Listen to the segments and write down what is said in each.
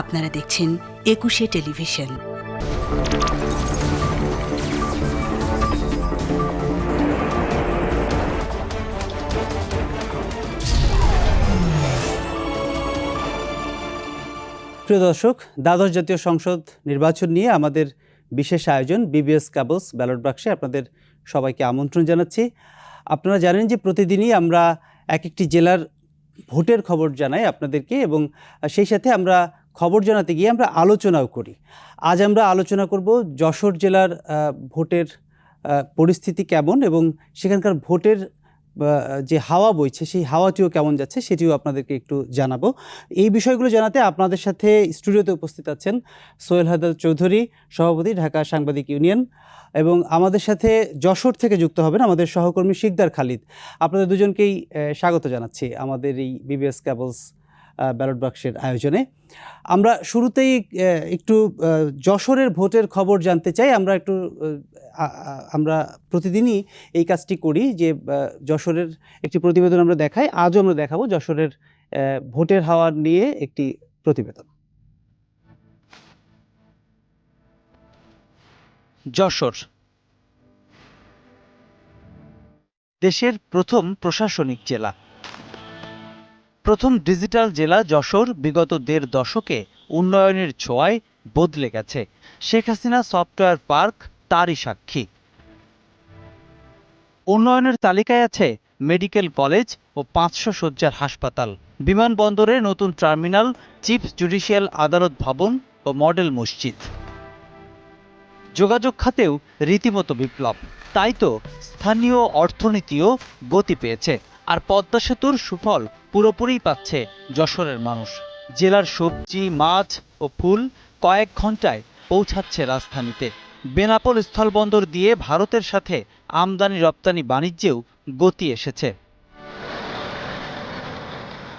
আপনারা দেখছেন একুশে টেলিভিশন। প্রিয় দর্শক, দ্বাদশ জাতীয় সংসদ নির্বাচন নিয়ে আমাদের বিশেষ আয়োজন বিবিএস কাবলস ব্যালট বাক্সে আপনাদের সবাইকে আমন্ত্রণ জানাচ্ছি। আপনারা জানেন যে প্রতিদিনই আমরা এক একটি জেলার ভোটের খবর জানাই আপনাদেরকে এবং সেই সাথে আমরা খবর জানাতে গিয়ে আমরা আলোচনাও করি। আজ আমরা আলোচনা করব যশোর জেলার ভোটের পরিস্থিতি কেমন এবং সেখানকার ভোটের যে হাওয়া বইছে সেই হাওয়াটিও কেমন যাচ্ছে সেটিও আপনাদেরকে একটু জানাব। এই বিষয়গুলো জানাতে আপনাদের সাথে স্টুডিওতে উপস্থিত আছেন সোহেল হাদাল চৌধুরী, সভাপতি, ঢাকা সাংবাদিক ইউনিয়ন এবং আমাদের সাথে যশোর থেকে যুক্ত হবেন আমাদের সহকর্মী শিকদার খালিদ। আপনাদের দুজনকেই স্বাগত জানাচ্ছি আমাদের এই বিবিএস ক্যাবলস ব্যালট বাক্সের আয়োজনে। আমরা শুরুতেই একটু যশোরের ভোটের খবর জানতে চাই। আমরা একটু আমরা প্রতিদিনই এই কাজটি করি যে যশোরের একটি প্রতিবেদন আমরা দেখাই। আজও আমরা দেখাবো যশোরের ভোটের হাওয়া নিয়ে একটি প্রতিবেদন। যশোর। দেশের প্রথম প্রশাসনিক জেলা। প্রথম ডিজিটাল জেলা যশোর বিগত দেড় দশকে উন্নয়নের ছোঁয়ায় বদলে গেছে। শেখ হাসিনা সফটওয়্যার পার্ক তারই সাক্ষী। উন্নয়নের তালিকায় আছে মেডিকেল কলেজ ও পাঁচশো শয্যার হাসপাতাল। বিমানবন্দরে নতুন টার্মিনাল, চিফ জুডিশিয়াল আদালত ভবন ও মডেল মসজিদ। যোগাযোগ খাতেও রীতিমতো বিপ্লব। তাই তো স্থানীয় অর্থনীতিও গতি পেয়েছে। আর পদ্মা সেতুর সুফল পুরোপুরি পাচ্ছে যশোরের মানুষ। জেলার সবজি, মাছ ও ফুল কয়েক ঘন্টায় পৌঁছাচ্ছে রাজধানীতে। বেনাপোল স্থলবন্দর দিয়ে ভারতের সাথে আমদানি রপ্তানি বাণিজ্যেও গতি এসেছে।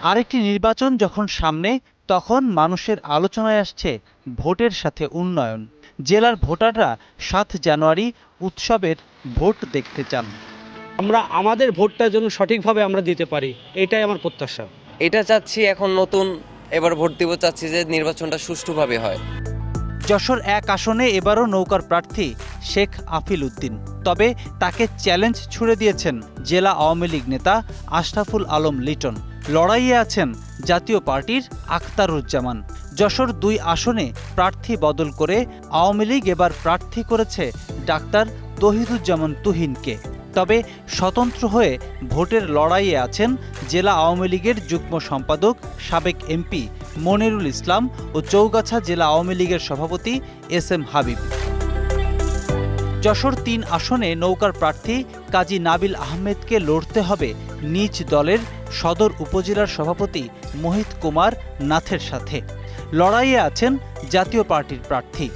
আরেকটি নির্বাচন যখন সামনে, তখন মানুষের আলোচনায় আসছে ভোটের সাথে উন্নয়ন। জেলার ভোটাররা সাত জানুয়ারি উৎসবের ভোট দেখতে চান। আমরা আমাদের ভোটটা যেন সঠিকভাবে আমরা দিতে পারি এটাই আমার প্রত্যাশা। এটা চাচ্ছি এখন নতুন এবার ভোট দিব চাচ্ছি যে নির্বাচনটা সুষ্ঠুভাবে হয়। যশোর এক আসনে এবারও নৌকার প্রার্থী শেখ আফিল উদ্দিন। তবে তাকে চ্যালেঞ্জ ছুড়ে দিয়েছেন জেলা আওয়ামী লীগ নেতা আশরাফুল আলম লিটন। লড়াইয়ে আছেন জাতীয় পার্টির আখতারুজ্জামান। যশোর দুই আসনে প্রার্থী বদল করে আওয়ামী লীগ এবার প্রার্থী করেছে ডাক্তার তহিদুজ্জামান তুহিনকে। তবে স্বতন্ত্র হয়ে ভোটের লড়াইয়ে আছেন জেলা আওয়ামী লীগের যুগ্ম সম্পাদক, সাবেক এমপি মনিরুল ইসলাম ও চৌগাছা জেলা আওয়ামী লীগের সভাপতি এস এম হাবিব। যশোর তিন আসনে নৌকার প্রার্থী কাজী নাবিল আহমেদকে লড়তে হবে নিজ দলের সদর উপজেলার সভাপতি মোহিত কুমার নাথের সাথে। লড়াইয়ে আছেন জাতীয় পার্টির প্রার্থী।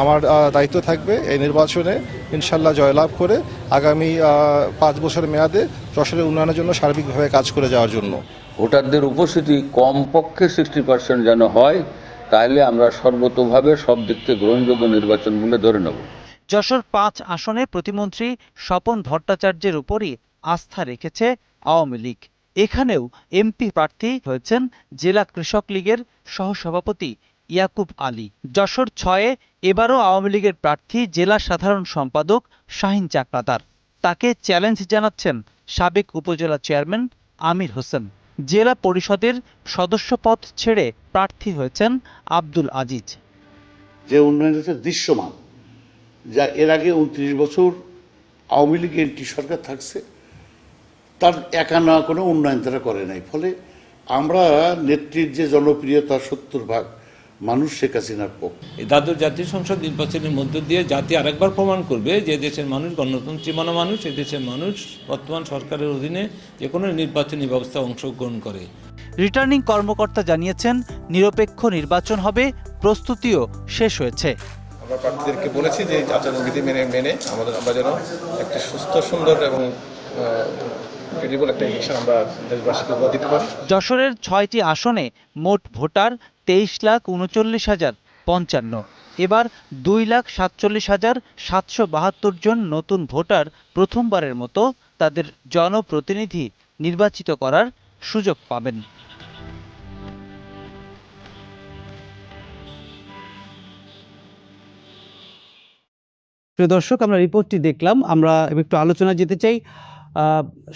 আমার দায়িত্ব থাকবে এই নির্বাচনে। ইনশাল্লাহ জয়লাভ করে আগামী পাঁচ বছরের মেয়াদে যশোরের উন্নয়নের জন্য সার্বিকভাবে কাজ করে যাওয়ার জন্য। ভোটারদের উপস্থিতি কমপক্ষে সিক্সটি পার্সেন্ট যেন হয় তাহলে আমরা সর্বতোভাবে সব দিক থেকে গ্রহণযোগ্য নির্বাচন বলে ধরে নেব। যশোর পাঁচ আসনে প্রতিমন্ত্রী স্বপন ভট্টাচার্যের উপরই আস্থা রেখেছে আওয়ামী লীগ। এখানেও এমপি প্রার্থী হয়েছেন জেলা কৃষক লীগের সহসভাপতি ইয়াকুব আলী। যশোর ছয়ে এবারও আওয়ামী লীগের প্রার্থী, জেলা সাধারণ সম্পাদক শাহিন চাকলাদার তাকে চ্যালেঞ্জ জানাচ্ছেন সাবেক উপজেলা চেয়ারম্যান আমির হোসেন। জেলা পরিষদের সদস্যপদ ছেড়ে প্রার্থী হয়েছেন আব্দুল আজিজ। যে উন্নয়ন হচ্ছে দৃশ্যমান, যা এর আগে উনত্রিশ বছর আওয়ামী লীগ এনটি সরকার থাকছে, তার একা না কোনো উন্নয়ন তারা করে নাই। ফলে আমরা নেত্রীর যে জনপ্রিয়তা, সত্তর ভাগ মানুষ শেখ হাসিনার পক্ষ। এই দ্বাদশ জাতীয় সংসদ নির্বাচনের মধ্য দিয়ে জাতি আরেকবার প্রমাণ করবে যে দেশের মানুষ গণতন্ত্রী মানা মানুষ এ দেশের মানুষ বর্তমান সরকারের অধীনে যে কোনো নির্বাচনী ব্যবস্থা অংশগ্রহণ করে। রিটার্নিং কর্মকর্তা জানিয়েছেন নিরপেক্ষ নির্বাচন হবে প্রস্তুতিও শেষ হয়েছে। আমরা প্রার্থীদেরকে বলেছি যে আচরণবিধি মেনে মেনে আমাদের আমরা যেন একটি সুস্থ সুন্দর এবং যশোরের ছয়টি আসনে মোট ভোটার তেইশ লাখ উনচল্লিশ হাজার পঞ্চান্ন। এবার দুই লাখ সাতচল্লিশ হাজার সাতশো বাহাত্তর জন নতুন ভোটার প্রথমবারের মতো তাদের জনপ্রতিনিধি নির্বাচিত করার সুযোগ পাবেন। প্রিয় দর্শক, আমরা রিপোর্টটি দেখলাম। আমরা একটু আলোচনা যেতে চাই।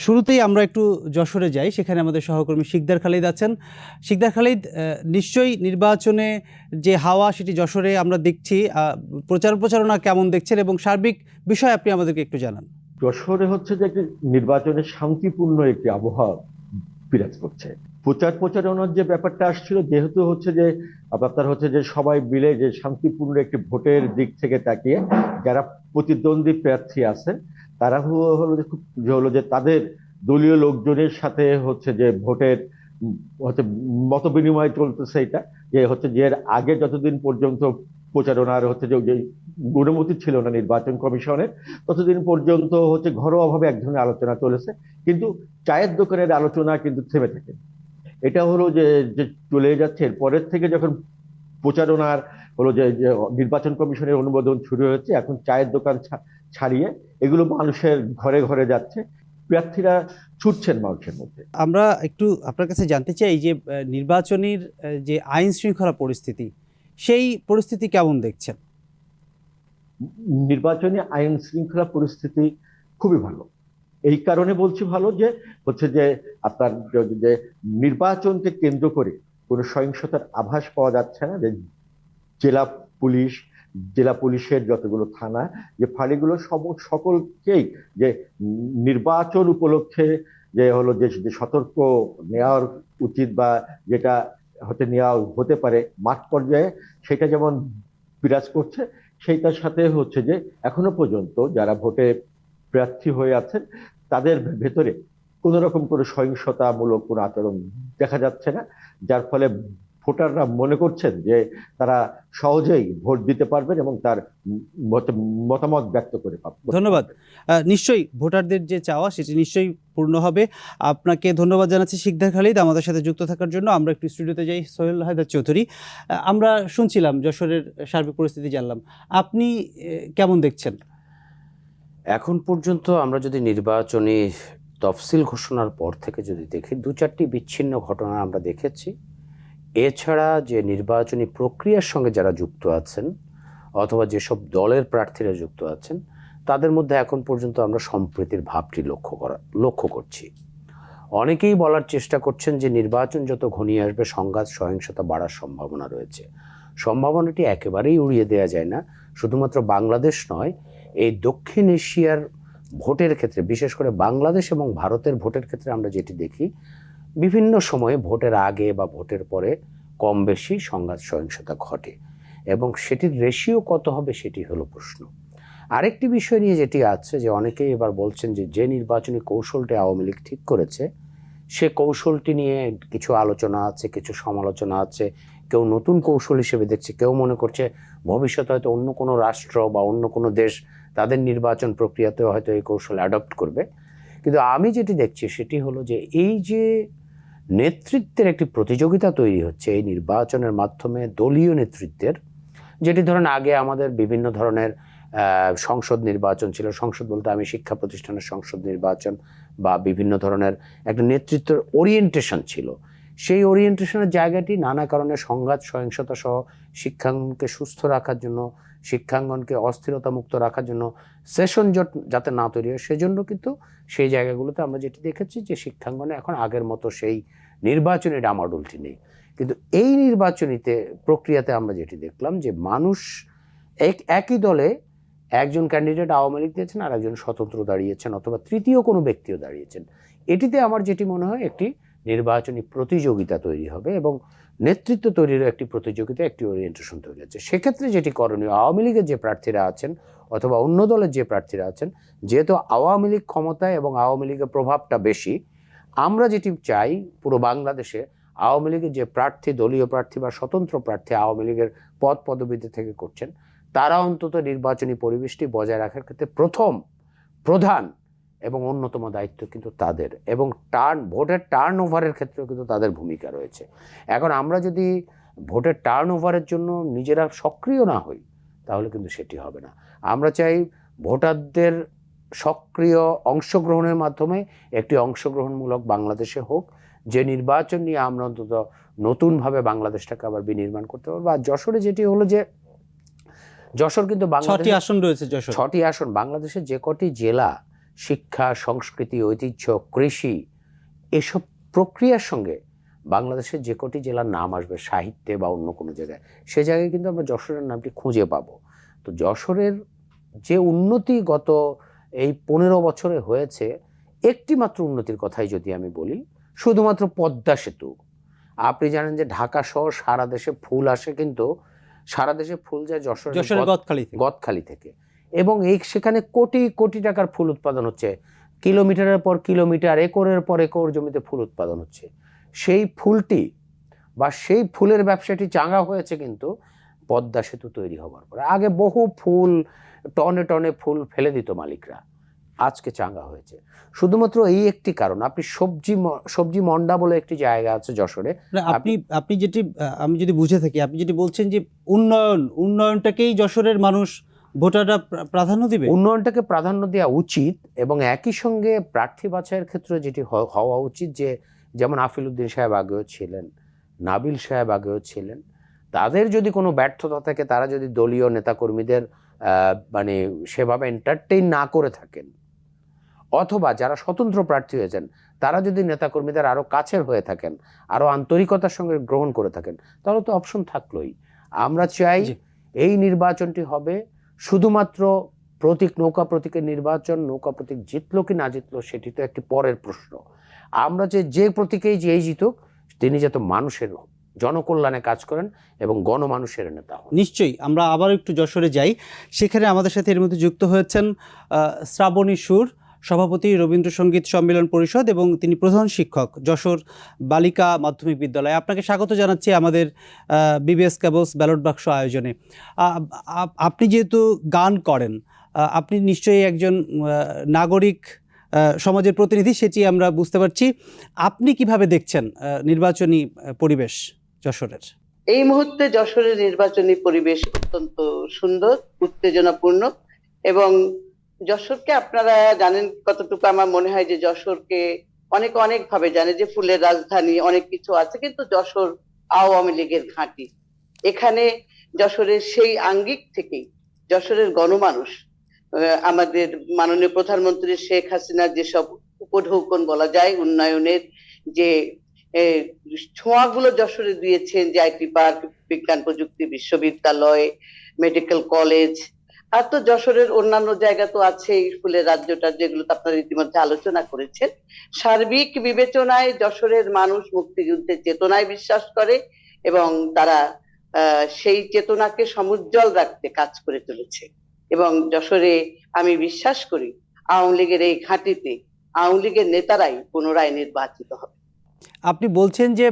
শুরুতেই আমরা একটু যশোরে যাই, সেখানে আমাদের সহকর্মী শিকদার খালিদ আছেন। শিকদার খালিদ নিশ্চয়ই নির্বাচনে যে হাওয়া সেটি যশোরে আমরা দেখছি প্রচার প্রচারণা কেমন দেখছেন এবং সার্বিক বিষয় আপনি আমাদেরকে একটু জানান। যশোরে হচ্ছে যে একটি নির্বাচনের শান্তিপূর্ণ একটি আবহাওয়া বিরাজ করছে। প্রচার প্রচারণার যে ব্যাপারটা আসছিল, যেহেতু হচ্ছে যে আপনার হচ্ছে যে সবাই মিলে যে শান্তিপূর্ণ একটি ভোটের দিক থেকে তাকিয়ে যারা প্রতিদ্বন্দ্বী প্রার্থী আছে তারা হলো যে খুব হলো যে তাদের দলীয় লোকজনের সাথে হচ্ছে যে ভোটের হচ্ছে মত বিনিময় চলতেছে এটা, যে হচ্ছে যে আগে যতদিন পর্যন্ত প্রচারণার হচ্ছে যে অনুমতি ছিল না নির্বাচন কমিশনের, ততদিন পর্যন্ত হচ্ছে ঘরোয়াভাবে এক ধরনের আলোচনা চলেছে, কিন্তু চায়ের দোকানের আলোচনা কিন্তু থেমে থাকে এটা হলো যে যে চলে যাচ্ছে। এরপরের থেকে যখন প্রচারণার হলো যে নির্বাচন কমিশনের অনুমোদন শুরু হয়েছে এখন চায়ের দোকান ছাড়িয়ে এগুলো মানুষের ঘরে ঘরে যাচ্ছে। প্রার্থীরা ছুটছেন মানুষের মধ্যে। আমরা একটু আপনার কাছে জানতে চাই যে নির্বাচনের যে আইন শৃঙ্খলা পরিস্থিতি সেই পরিস্থিতি কেমন দেখছেন? নির্বাচনী আইন শৃঙ্খলা পরিস্থিতি খুবই ভালো। এই কারণে বলছি ভালো যে হচ্ছে যে আপনার যে নির্বাচনকে কেন্দ্র করে কোনো সহিংসতার আভাস পাওয়া যাচ্ছে না যে জেলা পুলিশ, জেলা পুলিশের যতগুলো থানা, যে ফাঁড়িগুলো সব, সকলকেই যে নির্বাচন উপলক্ষে যে হলো যে সতর্ক নেওয়ার উচিত বা যেটা হতে নেওয়া হতে পারে মাঠ পর্যায়ে, সেটা যেমন বিরাজ করছে, সেইটার সাথে হচ্ছে যে এখনও পর্যন্ত যারা ভোটে প্রার্থী হয়ে আছেন, তাদের ভেতরে কোনো রকম কোনো সহিংসতামূলক কোনো আচরণ দেখা যাচ্ছে না, যার ফলে ভোটাররা মনে করছেন যে তারা সহজেই ভোট দিতে পারবেন এবং তার মত- মতামত ব্যক্ত করে পাবেন ধন্যবাদ। নিশ্চয়ই ভোটারদের যে চাওয়া সেটি নিশ্চয়ই পূর্ণ হবে। আপনাকে ধন্যবাদ জানাচ্ছি শিকদার খালিদ আমাদের সাথে যুক্ত থাকার জন্য। আমরা একটু স্টুডিওতে যাই সোহেল হায়দার চৌধুরী। আমরা শুনছিলাম যশোরের সার্বিক পরিস্থিতি জানলাম। আপনি কেমন দেখছেন? এখন পর্যন্ত আমরা যদি নির্বাচনী তফসিল ঘোষণার পর থেকে যদি দেখি দু চারটি বিচ্ছিন্ন ঘটনা আমরা দেখেছি। এছাড়া যে নির্বাচনী প্রক্রিয়ার সঙ্গে যারা যুক্ত আছেন অথবা যেসব দলের প্রার্থীরা যুক্ত আছেন, তাদের মধ্যে এখন পর্যন্ত আমরা সম্প্রীতির ভাবটি লক্ষ্য করা, লক্ষ্য করছি। অনেকেই বলার চেষ্টা করছেন যে নির্বাচন যত ঘনিয়ে আসবে, সংঘাত, সহিংসতা বাড়ার সম্ভাবনা রয়েছে। সম্ভাবনাটি একেবারেই উড়িয়ে দেওয়া যায় না, শুধুমাত্র বাংলাদেশ নয়, এই দক্ষিণ এশিয়ার ভোটের ক্ষেত্রে, বিশেষ করে বাংলাদেশ এবং ভারতের ভোটের ক্ষেত্রে আমরা যেটি দেখি বিভিন্ন সময়ে ভোটের আগে বা ভোটের পরে কম বেশি সংঘাত সহিংসতা ঘটে এবং সেটির রেশিও কত হবে সেটি হলো প্রশ্ন। আরেকটি বিষয় নিয়ে যেটি আছে যে অনেকেই এবার বলছেন যে যে নির্বাচনী কৌশলটি আওয়ামী লীগ ঠিক করেছে, সে কৌশলটি নিয়ে কিছু আলোচনা আছে, কিছু সমালোচনা আছে, কেউ নতুন কৌশল হিসেবে দেখছে, কেউ মনে করছে ভবিষ্যতে হয়তো অন্য কোনো রাষ্ট্র বা অন্য কোনো দেশ তাদের নির্বাচন প্রক্রিয়াতেও হয়তো এই কৌশল অ্যাডপ্ট করবে। কিন্তু আমি যেটি দেখছি সেটি হলো যে এই যে নেতৃত্বের একটি প্রতিযোগিতা তৈরি হচ্ছে এই নির্বাচনের মাধ্যমে দলীয় নেতৃত্বের। যেটি ধরেন আগে আমাদের বিভিন্ন ধরনের সংসদ নির্বাচন ছিল। সংসদ বলতে আমি শিক্ষা প্রতিষ্ঠানের সংসদ নির্বাচন বা বিভিন্ন ধরনের একটা নেতৃত্বের ওরিয়েন্টেশন ছিল। সেই ওরিয়েন্টেশনের জায়গাটি নানা কারণে সংঘাত, সহিংসতা সহ শিক্ষাঙ্গনকে সুস্থ রাখার জন্য শিক্ষাঙ্গনকে অস্থিরতা মুক্ত রাখার জন্য সেশন জট যাতে না তৈরি হয়, সেজন্য কিন্তু সেই জায়গাগুলোতে আমরা যেটি দেখেছি যে শিক্ষাঙ্গনে এখন আগের মতো সেই নির্বাচনী ডামাডোলটি নেই। কিন্তু এই নির্বাচনীতে প্রক্রিয়াতে আমরা যেটি দেখলাম যে মানুষ এক, একই দলে একজন ক্যান্ডিডেট আওয়ামী লীগ দিয়েছেন আর একজন স্বতন্ত্র দাঁড়িয়েছেন অথবা তৃতীয় কোনো ব্যক্তিও দাঁড়িয়েছেন। এটিতে আমার যেটি মনে হয় একটি নির্বাচনী প্রতিযোগিতা তৈরি হবে এবং নেতৃত্ব তৈরির একটি প্রতিযোগিতা একটি ওরিয়েন্টেশন তৈরি হচ্ছে। সেক্ষেত্রে যেটি করণীয়, আওয়ামী লীগের যে প্রার্থীরা আছেন অথবা অন্য দলের যে প্রার্থীরা আছেন, যেহেতু আওয়ামী লীগ ক্ষমতায় এবং আওয়ামী লীগের প্রভাবটা বেশি, আমরা যেটি চাই পুরো বাংলাদেশে, আওয়ামী লীগের যে প্রার্থী, দলীয় প্রার্থী বা স্বতন্ত্র প্রার্থী আওয়ামী লীগের পদ পদবিতে থেকে করছেন, তারা অন্তত নির্বাচনী পরিবেশটি বজায় রাখার ক্ষেত্রে প্রথম প্রধান এবং অন্যতম দায়িত্ব কিন্তু তাদের। এবং টার্ন ভোটের টার্ন ওভারের ক্ষেত্রেও কিন্তু তাদের ভূমিকা রয়েছে। এখন আমরা যদি ভোটের টার্ন ওভারের জন্য নিজেরা সক্রিয় না হই তাহলে কিন্তু সেটি হবে না। আমরা চাই ভোটারদের সক্রিয় অংশগ্রহণের মাধ্যমে একটি অংশগ্রহণমূলক বাংলাদেশে হোক যে নির্বাচন নিয়ে আমরা অন্তত নতুনভাবে বাংলাদেশটাকে আবার বিনির্মাণ করতে পারব। আর যশোরে যেটি হলো যে যশোর কিন্তু ছটি বাংলাদেশ আসন রয়েছে যশোর। ছটি আসন বাংলাদেশের যে কটি জেলা শিক্ষা সংস্কৃতি ঐতিহ্য কৃষি এসব প্রক্রিয়ার সঙ্গে বাংলাদেশের যে কটি জেলার নাম আসবে সাহিত্যে বা অন্য কোনো জায়গায় সে জায়গায় কিন্তু আমরা যশোরের নামটি খুঁজে পাবো। তো যশোরের যে উন্নতি গত এই পনেরো বছরে হয়েছে একটি মাত্র উন্নতির কথাই যদি আমি বলি শুধুমাত্র পদ্মা সেতু। আপনি জানেন যে ঢাকা সহ সারা দেশে ফুল আসে কিন্তু সারা দেশে ফুল যায় যশোর গদখালি থেকে। এবং এই সেখানে কোটি কোটি টাকার ফুল উৎপাদন হচ্ছে। কিলোমিটারের পর কিলোমিটার, একরের পর একর জমিতে ফুল উৎপাদন হচ্ছে। সেই ফুলটি বা সেই ফুলের ব্যবসাটি চাঙ্গা হয়েছে কিন্তু পদ্মা সেতু তৈরি হবার পরে। আগে বহু ফুল, টনে টনে ফুল ফেলে দিত মালিকরা। আজকে চাঙ্গা হয়েছে। শুধুমাত্র এই একটি কারণ, আপনি সবজি সবজি মন্ডা বলে একটি জায়গা আছে যশোরে। আপনি আপনি যেটি আমি যদি বুঝে থাকি, আপনি যেটি বলছেন যে উন্নয়ন, উন্নয়নটাকেই যশোরের মানুষ ভোটাররা প্রা- প্রাধান্য দিবে? উন্নয়নটাকে প্রাধান্য দেওয়া উচিত এবং একই সঙ্গে প্রার্থী বাছাইয়ের ক্ষেত্রে যেটি হওয়া উচিত যে যেমন আফিল উদ্দিন সাহেব আগেও ছিলেন নাবিল সাহেব আগেও ছিলেন তাদের যদি কোনো ব্যর্থতা থাকে তারা যদি দলীয় নেতাকর্মীদের মানে সেভাবে এন্টারটেইন না করে থাকেন অথবা যারা স্বতন্ত্র প্রার্থী হয়েছেন তারা যদি নেতাকর্মীদের আরও কাছের হয়ে থাকেন আরও আন্তরিকতার সঙ্গে গ্রহণ করে থাকেন তাহলে তো অপশন থাকলোই। আমরা চাই এই নির্বাচনটি হবে শুধুমাত্র প্রতীক নৌকা প্রতীকের নির্বাচন, নৌকা প্রতীক জিতলো কি না জিতলো সেটি তো একটি পরের প্রশ্ন। আমরা যে যে প্রতীকেই যেই জিতুক, তিনি যাতে মানুষের জনকল্যাণে কাজ করেন এবং গণমানুষের নেতা হন। নিশ্চয়ই, আমরা আবার একটু যশোরে যাই। সেখানে আমাদের সাথে এর মধ্যে যুক্ত হয়েছেন শ্রাবণী সুর সভাপতি রবীন্দ্রসঙ্গীত সম্মেলন পরিষদ এবং তিনি প্রধান শিক্ষক যশোর বালিকা মাধ্যমিক বিদ্যালয়। আপনাকে স্বাগত জানাচ্ছি আমাদের বিবিএস ক্যাবলস ব্যালট বাক্স আয়োজনে। আপনি যেহেতু গান করেন আপনি নিশ্চয়ই একজন নাগরিক সমাজের প্রতিনিধি, সেটি আমরা বুঝতে পারছি। আপনি কীভাবে দেখছেন নির্বাচনী পরিবেশ যশোরের? এই মুহূর্তে যশোরের নির্বাচনী পরিবেশ অত্যন্ত সুন্দর, উত্তেজনাপূর্ণ এবং যশোরকে আপনারা জানেন কতটুকু আমার মনে হয় যে যশোরকে অনেক অনেক ভাবে জানে যে ফুলের রাজধানী, অনেক কিছু আছে, কিন্তু যশোর আওয়ামী লীগের ঘাঁটি। এখানে যশোরের সেই আঙ্গিক থেকেই যশোরের গণমানুষ আমাদের মাননীয় প্রধানমন্ত্রী শেখ হাসিনার যেসব উপঢৌকন বলা যায়, উন্নয়নের যে ছোঁয়াগুলো যশোরে দিয়েছেন, যে আইটি পার্ক, বিজ্ঞান প্রযুক্তি বিশ্ববিদ্যালয়, মেডিকেল কলেজ আর তো যশোরের অন্যান্য জায়গা তো আছেই ফুলের রাজ্যটা যেগুলো তো আপনারা ইতিমধ্যে আলোচনা করেছেন। সার্বিক বিবেচনায় যশোরের মানুষ মুক্তিযুদ্ধের চেতনায় বিশ্বাস করে এবং তারা সেই চেতনাকে সমুজ্জ্বল রাখতে কাজ করে চলেছে। এবং যশোরে আমি বিশ্বাস করি আওয়ামী লীগের এই ঘাঁটিতে আওয়ামী লীগের নেতারাই পুনরায় নির্বাচিত হবে। আপনি বলছেন যে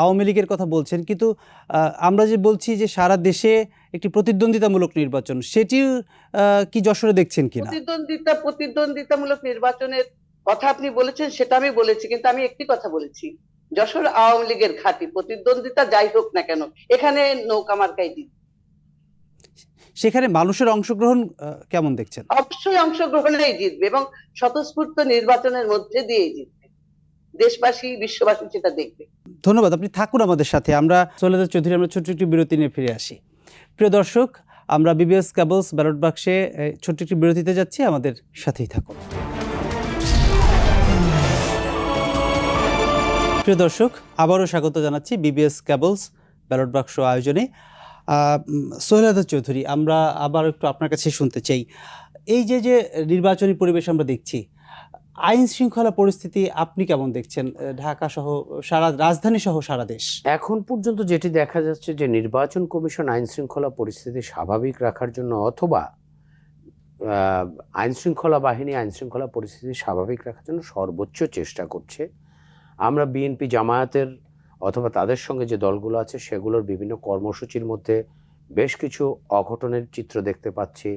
আওয়ামী লীগের কথা বলছেন, কিন্তু আমরা যে বলছি যে সারা দেশে একটি প্রতিদ্বন্দ্বিতামূলক নির্বাচন সেটি আহ, কি যশোরে দেখছেন কিনা? প্রতিদ্বন্দ্বিতা প্রতিদ্বন্দ্বিতামূলক নির্বাচনের কথা আপনি বলেছেন সেটা আমি বলেছি কিন্তু আমি একটি কথা বলেছি। যশোর আওয়ামী লীগের ঘাঁটি প্রতিদ্বন্দ্বিতা যাই হোক না কেন এখানে নৌকা মার্কাই জিতবে সেখানে মানুষের অংশগ্রহণ কেমন দেখছেন? অবশ্যই অংশগ্রহণেই জিতবে এবং স্বতঃস্ফূর্ত নির্বাচনের মধ্যে দিয়েই জিতবে। দেশবাসী বিশ্ববাসী সেটা দেখবে। ধন্যবাদ আপনি থাকুন আমাদের সাথে আমরা সৈয়দা চৌধুরী আমরা ছোট্ট একটি বিরতি নিয়ে ফিরে আসি। প্রিয় দর্শক, আমরা বিবিএস কেবলস ব্যালট বাক্সে ছোট্ট একটি বিরতিতে যাচ্ছি। আমাদের সাথেই থাকুন। প্রিয় দর্শক, আবারও স্বাগত জানাচ্ছি বিবিএস কেবলস ব্যালট বাক্স আয়োজনে। সোহেলাদা চৌধুরী, আমরা আবার একটু আপনার কাছে শুনতে চাই। এই যে যে নির্বাচনী পরিবেশ আমরা দেখছি আইন শৃঙ্খলা পরিস্থিতি আপনি কেমন দেখছেন? ঢাকা সহ সারা, রাজধানী সহ সারা দেশ? এখন পর্যন্ত যেটি দেখা যাচ্ছে যে নির্বাচন কমিশন আইন শৃঙ্খলা পরিস্থিতি স্বাভাবিক রাখার জন্য অথবা আইন শৃঙ্খলা বাহিনী আইন শৃঙ্খলা পরিস্থিতি স্বাভাবিক রাখার জন্য সর্বোচ্চ চেষ্টা করছে। আমরা বিএনপি জামায়াতের অথবা তাদের সঙ্গে যে দলগুলো আছে সেগুলোর বিভিন্ন কর্মসূচির মধ্যে বেশ কিছু অঘটনের চিত্র দেখতে পাচ্ছি।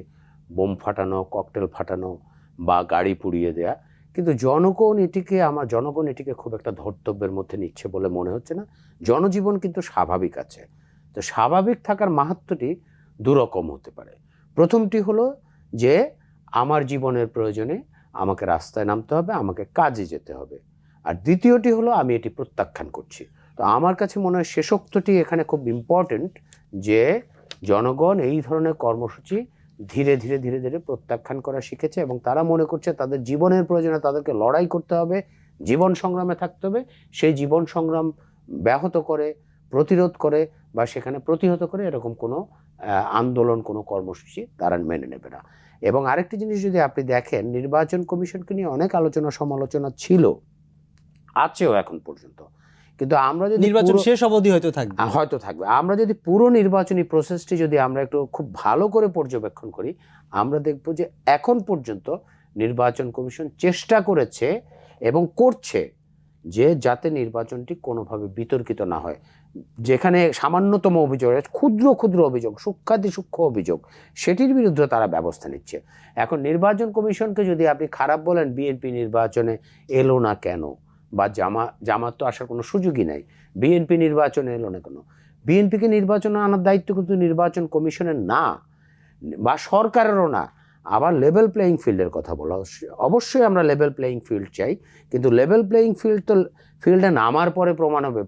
বোম ফাটানো, ককটেল ফাটানো বা গাড়ি পুড়িয়ে দেয়া। কিন্তু জনগণ এটিকে আমার, জনগণ এটিকে খুব একটা ধর্তব্যের মধ্যে নিচ্ছে বলে মনে হচ্ছে না। জনজীবন কিন্তু স্বাভাবিক আছে। তো স্বাভাবিক থাকার মাহাত্মটি দুরকম হতে পারে। প্রথমটি হলো যে, আমার জীবনের প্রয়োজনে আমাকে রাস্তায় নামতে হবে, আমাকে কাজে যেতে হবে। আর দ্বিতীয়টি হলো আমি এটি প্রত্যাখ্যান করছি। তো আমার কাছে মনে হয় শেষোক্তটি এখানে খুব ইম্পর্টেন্ট যে, জনগণ এই ধরনের কর্মসূচি ধীরে ধীরে ধীরে ধীরে প্রত্যাখ্যান করা শিখেছে এবং তারা মনে করছে তাদের জীবনের প্রয়োজনে তাদেরকে লড়াই করতে হবে, জীবন সংগ্রামে থাকতে হবে, সেই জীবন সংগ্রাম ব্যাহত করে, প্রতিরোধ করে বা সেখানে প্রতিহত করে এরকম কোনো আন্দোলন, কোনো কর্মসূচি তারা মেনে নেবে না। এবং আরেকটি জিনিস যদি আপনি দেখেন, নির্বাচন কমিশনকে নিয়ে অনেক আলোচনা সমালোচনা ছিল, আছেও এখন পর্যন্ত। কিন্তু আমরা যদি নির্বাচন শেষ অবধি হয়তো থাকবে। হয়তো থাকবে। আমরা যদি পুরো নির্বাচনী প্রসেসটি যদি আমরা একটু খুব ভালো করে পর্যবেক্ষণ করি আমরা দেখব যে এখন পর্যন্ত নির্বাচন কমিশন চেষ্টা করেছে এবং করছে যে যাতে নির্বাচনটি কোনোভাবে বিতর্কিত না হয়। যেখানে সামান্যতম অভিযোগ ক্ষুদ্র ক্ষুদ্র অভিযোগ সূক্ষাতি সূক্ষ্ম অভিযোগ সেটির বিরুদ্ধে তারা ব্যবস্থা নিচ্ছে। এখন নির্বাচন কমিশনকে যদি আপনি খারাপ বলেন বিএনপি নির্বাচনে এলো না কেন? বা জামা জামাত তো আসার কোনো সুযোগই নাই। বিএনপি নির্বাচনে এলো না কোনো? বিএনপিকে নির্বাচনে আনার দায়িত্ব কিন্তু নির্বাচন কমিশনের না, বা সরকারেরও না। আবার লেভেল প্লেয়িং ফিল্ডের কথা বলা। অবশ্যই আমরা লেভেল প্লেয়িং ফিল্ড চাই, কিন্তু লেভেল প্লেয়িং ফিল্ড তো ফিল্ডে নামার পরে প্রমাণ হবে।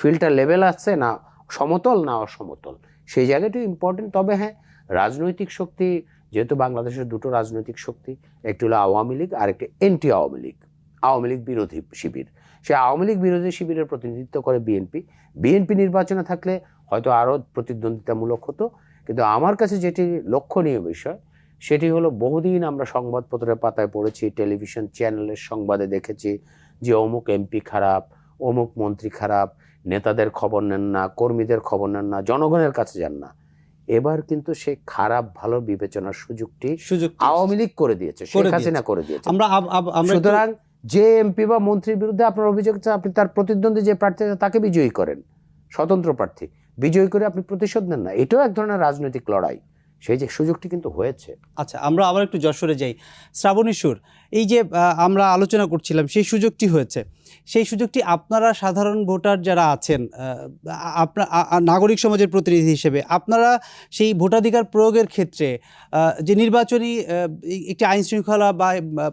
ফিল্ডটা লেভেল আসছে না সমতল, না অসমতল? সেই জায়গাটি ইম্পর্টেন্ট তবে হ্যাঁ রাজনৈতিক শক্তি, যেহেতু বাংলাদেশের দুটো রাজনৈতিক শক্তি, একটি হলো আওয়ামী লীগ আর একটি anti Awami League. Awami League বিরোধী শিবির। সে আওয়ামী লীগ বিরোধী শিবিরের প্রতিনিধিত্ব করে বিএনপি। বিএনপি নির্বাচনে থাকলে হয়তো আরও প্রতিদ্বন্দ্বিতামূলক হতো। কিন্তু আমার কাছে যেটি লক্ষণীয় বিষয় সেটি হলো বহুদিন আমরা সংবাদপত্রের পাতায় পড়েছি টেলিভিশন চ্যানেলের সংবাদে দেখেছি যে অমুক এমপি খারাপ অমুক মন্ত্রী খারাপ নেতাদের খবর নেন না কর্মীদের খবর নেন না জনগণের কাছে যান না। এবার কিন্তু সে খারাপ ভালো বিবেচনার সুযোগটি সুযোগ আওয়ামী লীগ করে দিয়েছে শেখ হাসিনা করে দিয়েছে। আমরা সুতরাং যে এমপি বা মন্ত্রীর বিরুদ্ধে আপনার অভিযোগ আপনি তার প্রতিদ্বন্দ্বী যে প্রার্থী আছে তাকে বিজয়ী করেন। স্বতন্ত্র প্রার্থী। বিজয়ী করে আপনি প্রতিশোধ নেন না। এটাও এক ধরনের রাজনৈতিক লড়াই। সেই যে সুযোগটি কিন্তু হয়েছে। আচ্ছা আমরা আবার একটু যশোরে যাই। শ্রাবণীশ্বর, এই যে আমরা আলোচনা করছিলাম, সেই সুযোগটি হয়েছে। সেই সুযোগটি আপনারা সাধারণ ভোটার যারা আছেন আপনার নাগরিক সমাজের প্রতিনিধি হিসেবে, আপনারা সেই ভোটাধিকার প্রয়োগের ক্ষেত্রে যে নির্বাচনী একটি আইন শৃঙ্খলা বা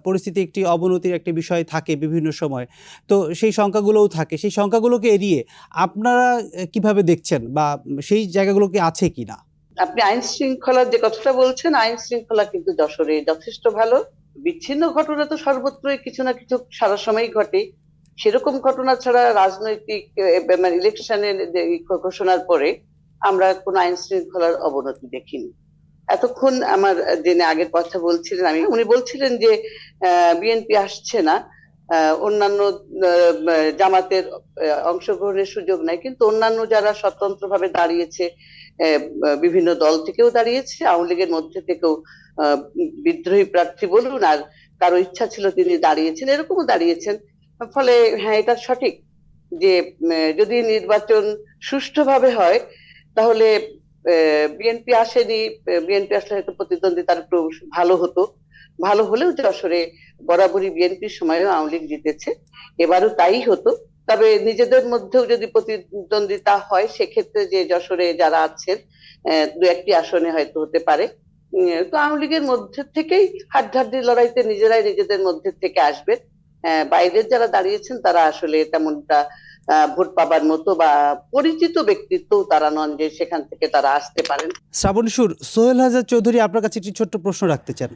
পরিস্থিতি একটি অবনতির একটি বিষয় থাকে বিভিন্ন সময়, তো সেই সংখ্যাগুলোও থাকে। সেই সংখ্যাগুলোকে এড়িয়ে আপনারা কীভাবে দেখছেন বা সেই জায়গাগুলোকে আছে কি না আপনি আইন শৃঙ্খলার যে কথাটা বলছেন, আইন শৃঙ্খলা কিন্তু যশোরে যথেষ্ট ভালো। বিচ্ছিন্ন ঘটনা তো সর্বত্রই কিছু না কিছু সারা সময় ঘটে। সেরকম ঘটনা ছাড়া রাজনৈতিক মানে ইলেকশনের ঘোষণার পরে আমরা কোনো আইন শৃঙ্খলার অবনতি দেখিনি। এতক্ষণ আমার যিনি আগের কথা বলছিলেন, আমি, উনি বলছিলেন যে বিএনপি আসছে না। অন্যান্য জামাতের অংশগ্রহণের সুযোগ নাই। কিন্তু অন্যান্য যারা স্বতন্ত্রভাবে দাঁড়িয়েছে বিভিন্ন দল থেকেও দাঁড়িয়েছে। আওয়ামী লীগের মধ্যে থেকেও বিদ্রোহী প্রার্থী বলুন আর কারও ইচ্ছা ছিল তিনি দাঁড়িয়েছেন, এরকমও দাঁড়িয়েছেন। ফলে হ্যাঁ এটা সঠিক যে যদি নির্বাচন সুষ্ঠুভাবে হয়, তাহলে বিএনপি আসেনি বিএনপি আসলে হয়তো প্রতিদ্বন্দ্বিতার একটু ভালো হতো। ভালো হলেও যশোরে বরাবরই বিএনপির সময়ও আওয়ামী লীগ জিতেছে। এবারও তাই হতো। তবে নিজেদের মধ্যেও যদি প্রতিদ্বন্দ্বিতা হয়, সেক্ষেত্রে যে যশোরে যারা আছেন দু একটি আসনে হয়তো হতে পারে। তো আওয়ামী লীগের মধ্যে থেকেই হাড্ডাহাড্ডি লড়াইতে নিজেরাই নিজেদের মধ্যে থেকে আসবে বাইরের যারা দাঁড়িয়েছেন, তারা আসলে তেমনটা ভোট পাবার মতো বা পরিচিত ব্যক্তিত্ব তারা নন যে সেখান থেকে তারা আসতে পারেন। শ্রাবণ সুর, সোহেল হাজার চৌধুরী আপনার কাছে একটি ছোট্ট প্রশ্ন রাখতে চান।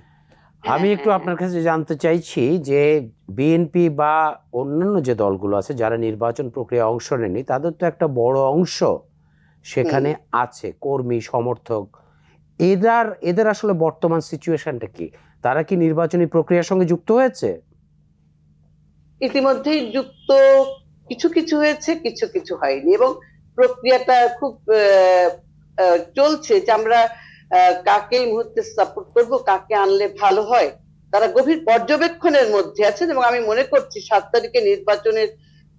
আমি একটু আপনার কাছে জানতে চাইছি যে বিএনপি বা অন্যান্য যে দলগুলো আছে যারা নির্বাচন প্রক্রিয়ায় অংশ নেয়নি তাদের তো একটা বড় অংশ সেখানে আছে কর্মী সমর্থক। এদের এদের আসলে বর্তমান সিচুয়েশনটা কি? তারা কি নির্বাচনী প্রক্রিয়ার সঙ্গে যুক্ত হয়েছে? ইতিমধ্যেই যুক্ত কিছু কিছু হয়েছে কিছু কিছু হয়নি এবং প্রক্রিয়াটা খুব চলছে যে আমরা কাকে এই মুহূর্তে সাপোর্ট করব, কাকে আনলে ভালো হয়, তারা গভীর পর্যবেক্ষণের মধ্যে আছেন এবং আমি মনে করছি সাত তারিখে নির্বাচনের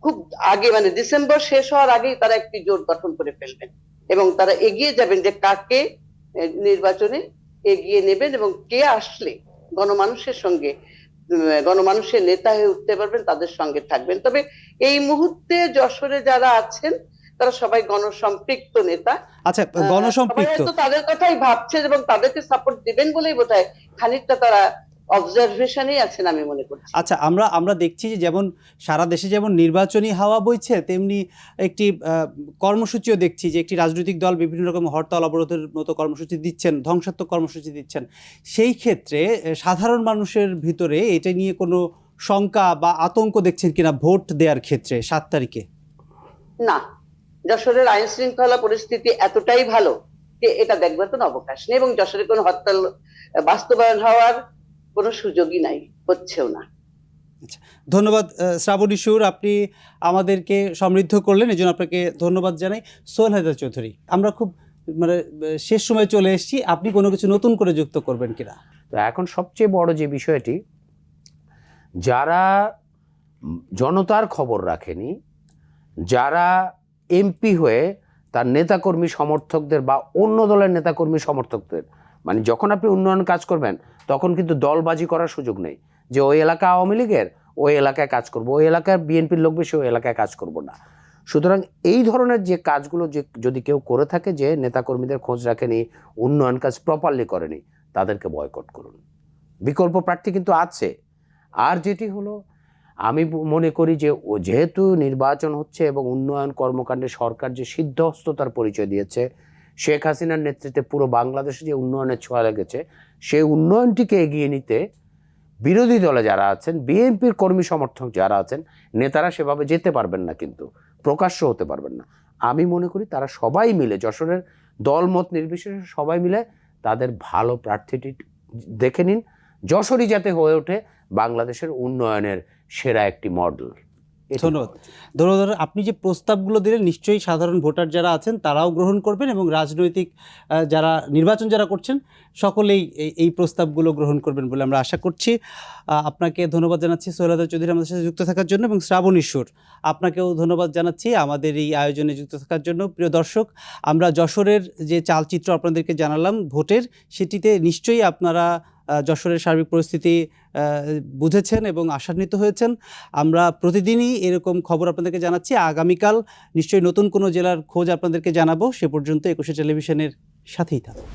খুব আগে মানে ডিসেম্বর শেষ হওয়ার আগেই তারা একটি জোট গঠন করে ফেলবেন এবং তারা এগিয়ে যাবেন যে কাকে নির্বাচনে এগিয়ে নেবেন এবং কে আসলে গণমানুষের সঙ্গে গণমানুষের নেতা হয়ে উঠতে পারবেন, তাদের সঙ্গে থাকবেন। তবে এই মুহূর্তে যশোরে যারা আছেন তারা সবাই গণসম্পৃক্ত নেতা। আচ্ছা গণসম্পৃক্ত। তাদের কথাই ভাবছেন এবং তাদেরকে সাপোর্ট দিবেন বলেই বোধহয় খানিকটা তারা অবজারভেশনেই আছেন আমি মনে করছি। আচ্ছা আমরা আমরা দেখছি যে যেমন সারা দেশে যেমন নির্বাচনী হাওয়া বইছে তেমনি একটি কর্মসূচিও দেখছি যে একটি রাজনৈতিক দল বিভিন্ন রকম হরতাল অবরোধের মতো কর্মসূচি দিচ্ছেন ধ্বংসাত্মক কর্মসূচি দিচ্ছেন। সেই ক্ষেত্রে সাধারণ মানুষের ভিতরে এটা নিয়ে কোনো শঙ্কা বা আতঙ্ক দেখছেন কিনা ভোট দেওয়ার ক্ষেত্রে সাত তারিখে? না যশোরের আইন শৃঙ্খলা পরিস্থিতি এতটাই ভালো যে এটা দেখবার কোনো অবকাশ নেই এবং যশোরে কোনো হরতাল বাস্তবায়ন হওয়ার কোনো সুযোগই নাই হচ্ছেও না। ধন্যবাদ আহ, শ্রাবণী সুর আপনি আমাদেরকে সমৃদ্ধ করলেন এই জন্য আপনাকে ধন্যবাদ জানাই। সোহেল হায়দার চৌধুরী আমরা খুব মানে শেষ সময় চলে এসেছি আপনি কোনো কিছু নতুন করে যুক্ত করবেন কিনা? তো এখন সবচেয়ে বড় যে বিষয়টি যারা জনতার খবর রাখেনি যারা এমপি হয়ে তার নেতাকর্মী সমর্থকদের বা অন্য দলের নেতাকর্মী সমর্থকদের মানে যখন আপনি উন্নয়ন কাজ করবেন, তখন কিন্তু দলবাজি করার সুযোগ নেই যে ওই এলাকা আওয়ামী লীগের, ওই এলাকায় কাজ করব, ওই এলাকার বিএনপির লোক বেশি, ওই এলাকায় কাজ করব না। সুতরাং এই ধরনের যে কাজগুলো যে যদি কেউ করে থাকে যে নেতাকর্মীদের খোঁজ রাখেনি, উন্নয়ন কাজ প্রপারলি করেনি, তাদেরকে বয়কট করুন। বিকল্প প্রার্থী কিন্তু আছে। আর যেটি হলো আমি মনে করি যে, ও যেহেতু নির্বাচন হচ্ছে এবং উন্নয়ন কর্মকাণ্ডে সরকার যে সিদ্ধহস্ততার পরিচয় দিয়েছে, শেখ হাসিনার নেতৃত্বে পুরো বাংলাদেশে যে উন্নয়নের ছোঁয়া লেগেছে, সেই উন্নয়নটিকে এগিয়ে নিতে বিরোধী দলে যারা আছেন, বিএনপির কর্মী সমর্থক যারা আছেন, নেতারা সেভাবে যেতে পারবেন না কিন্তু, প্রকাশ্য হতে পারবেন না। আমি মনে করি তারা সবাই মিলে, যশোরের দলমত নির্বিশেষে সবাই মিলে তাদের ভালো প্রার্থীটি দেখে নিন। যশোরই যাতে হয়ে ওঠে বাংলাদেশের উন্নয়নের সেরা একটি মডেল। ধন্যবাদ। ধন্যবাদ আপনি যে প্রস্তাবগুলো দিলেন, নিশ্চয়ই সাধারণ ভোটার যারা আছেন, তারাও গ্রহণ করবেন এবং রাজনৈতিক যারা নির্বাচন যারা করছেন, সকলেই এই প্রস্তাবগুলো গ্রহণ করবেন বলে আমরা আশা করছি। আপনাকে ধন্যবাদ জানাচ্ছি সোহেলাদা চৌধুরী আমাদের সাথে যুক্ত থাকার জন্য এবং শ্রাবণীশ্বর আপনাকেও ধন্যবাদ জানাচ্ছি আমাদের এই আয়োজনে যুক্ত থাকার জন্য। প্রিয় দর্শক, আমরা যশোরের যে চালচিত্র আপনাদেরকে জানালাম, ভোটের, সেটিতে নিশ্চয়ই আপনারা যশোরের সার্বিক পরিস্থিতি বুঝেছেন এবং আশান্বিত হয়েছেন। আমরা প্রতিদিনই এরকম খবর আপনাদেরকে জানাচ্ছি। আগামীকাল নিশ্চয়ই নতুন কোনো জেলার খোঁজ আপনাদেরকে জানাব। সে পর্যন্ত একুশে টেলিভিশনের সাথেই থাকুন।